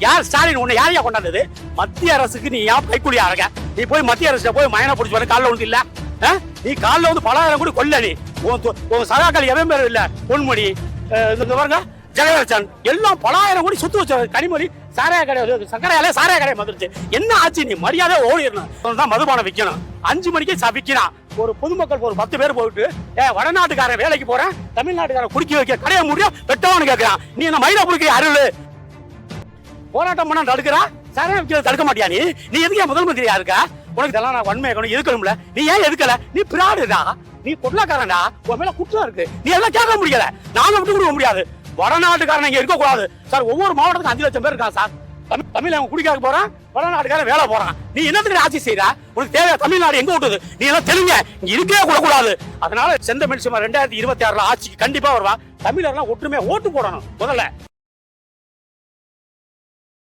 யார் ஸ்டாலின்? உன்னை யாரையா கொண்டாந்தது? மத்திய அரசுக்கு நீ ஏன் கைக்கூலியா இருக்க நீ போய் மத்திய அரசு போய் மயனை பிடிச்சி வர காலில் வந்து இல்ல நீ காலில் வந்து பலாயிரம் கூட கொல்ல நீ. உன் உன் சகாக்கள் எவன் பேர் இல்ல? பொன்மொழி இந்த பாருங்க ஜெகதர்சன் எல்லாம் பலாயிரம் கோடி சுத்து வச்ச கனிமொழி சாராய கடை சக்கரையாலே சாராய கடை வந்துருச்சு என்ன ஆச்சு? நீ மரியாதை ஓடிடணும். தான் மதுபானம் விற்கணும் அஞ்சு மணிக்கு ச- விற்கிறான் ஒரு பொதுமக்கள் ஒரு பத்து பேர் போயிட்டு ஏ வடநாட்டுக்காரன் வேலைக்கு போறேன். தமிழ்நாட்டுக்காரன் குடிக்க வைக்க கடையை முடியும் வெட்டவனு கேட்கிறான் நீ என்ன மயிலா புடிக்கிற அருள்? போராட்டம் பண்ண தடுக்கிறா? சாராய தடுக்க மாட்டியா நீ? நீ எதுக்கு முதல் மந்திரியா இருக்க? உனக்கு இதெல்லாம் நான் வன்மை இருக்கணும் எதுக்கணும்ல நீ ஏன் எதுக்கல நீ பிராடுடா. நீ கொள்ளக்காரன்டா. உன் மேல குற்றம் இருக்கு. நீ எல்லாம் கேட்க முடியல. நாங்க விட்டு கொடுக்க முடியாது. வடநாட்டுக்காரன் இங்க இருக்க கூடாது சார் ஒவ்வொரு மாவட்டத்துக்கும் அஞ்சு லட்சம் பேர் இருக்கான் சார்? தமிழ் தமிழ் அவன் குடிக்காக போறான் வடநாட்டுக்காரன் வேலை போறான். நீ என்னத்துக்கு ஆட்சி செய்யற உனக்கு தேவை தமிழ்நாடு எங்க விட்டுது நீ எல்லாம் தெலுங்க. இங்க இருக்கவே கூட கூடாது அதனால செந்தமிழ் சுமார் ரெண்டாயிரத்தி இருபத்தி ஆறுல ஆட்சிக்கு கண்டிப்பா வருவான். தமிழர்லாம் ஒற்றுமையா ஓட்டு போடணும் முதல்ல.